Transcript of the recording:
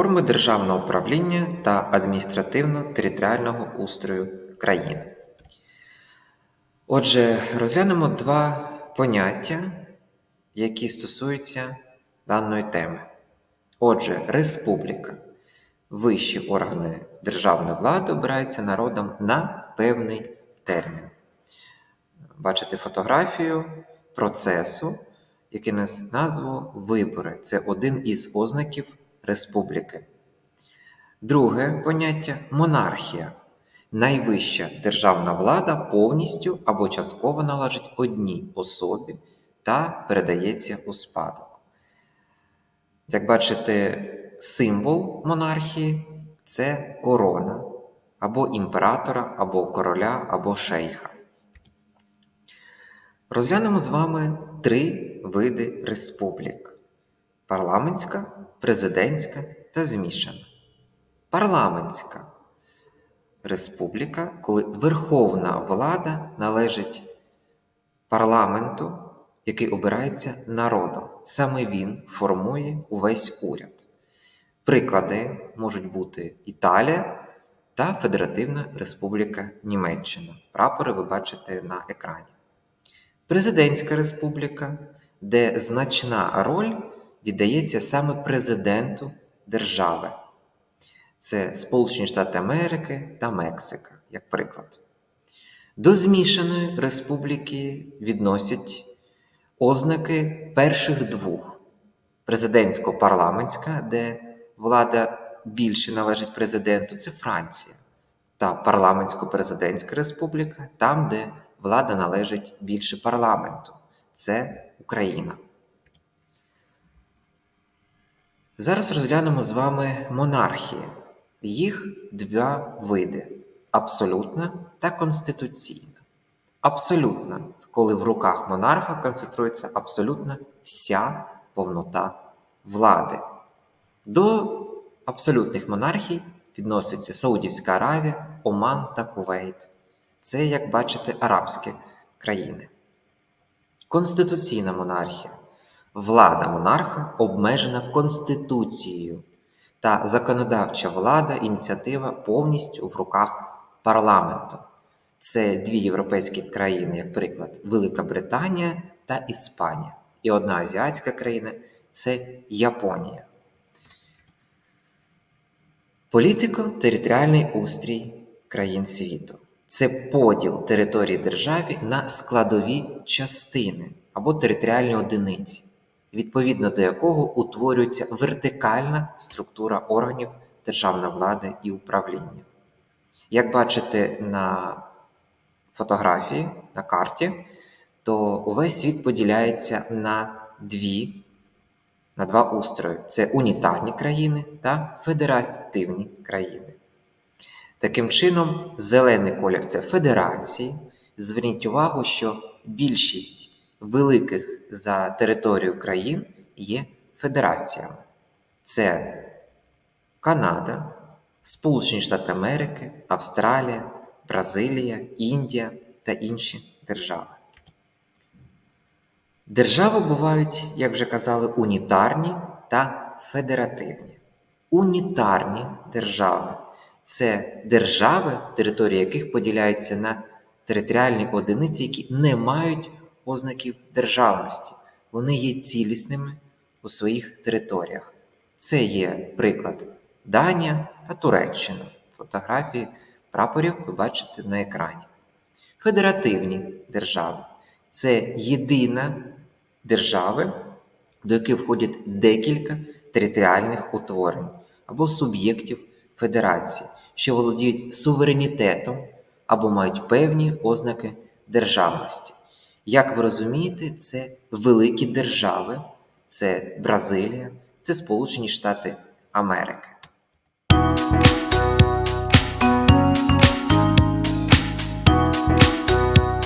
Форми державного управління та адміністративно-територіального устрою країни. Отже, розглянемо два поняття, які стосуються даної теми. Отже, республіка. Вищі органи державної влади обираються народом на певний термін. Бачите фотографію процесу, який носить назву вибори. Це один із ознаків республіки. Друге поняття монархія. Найвища державна влада повністю або частково належить одній особі та передається у спадок. Як бачите, символ монархії це корона або імператора, або короля, або шейха. Розглянемо з вами три види республік: парламентська, президентська та змішана. Парламентська республіка, коли верховна влада належить парламенту, який обирається народом. Саме він формує увесь уряд. Приклади можуть бути Італія та Федеративна Республіка Німеччина. Прапори ви бачите на екрані. Президентська республіка, де значна роль віддається саме президенту держави. Це Сполучені Штати Америки та Мексика, як приклад. До змішаної республіки відносять ознаки перших двох: президентсько-парламентська, де влада більше належить президенту, це Франція, та парламентсько-президентська республіка, там, де влада належить більше парламенту, це Україна. Зараз розглянемо з вами монархії. Їх два види абсолютна та конституційна. Абсолютна, коли в руках монарха концентрується абсолютно вся повнота влади. До абсолютних монархій відносяться Саудівська Аравія, Оман та Кувейт. Це, як бачите, арабські країни. Конституційна монархія. Влада монарха обмежена Конституцією та законодавча влада, ініціатива повністю в руках парламенту. Це дві європейські країни, як приклад, Велика Британія та Іспанія. І одна азіатська країна це Японія. Політико-територіальний устрій країн світу. Це поділ території держави на складові частини або територіальні одиниці, відповідно до якого утворюється вертикальна структура органів державної влади і управління. Як бачите на фотографії, на карті, то увесь світ поділяється на дві, на два устрої: це унітарні країни та федеративні країни. Таким чином, зелений колір це федерації. Зверніть увагу, що більшість великих за територію країн є федераціями. Це Канада, Сполучені Штати Америки, Австралія, Бразилія, Індія та інші держави. Держави бувають, як вже казали, унітарні та федеративні. Унітарні держави це держави, території яких поділяються на територіальні одиниці, які не мають ознаків державності. Вони є цілісними у своїх територіях. Це є приклад Данія та Туреччина. Фотографії прапорів ви бачите на екрані. Федеративні держави це єдина держави, до яких входять декілька територіальних утворень або суб'єктів федерації, що володіють суверенітетом або мають певні ознаки державності. Як ви розумієте, це великі держави, це Бразилія, це Сполучені Штати Америки.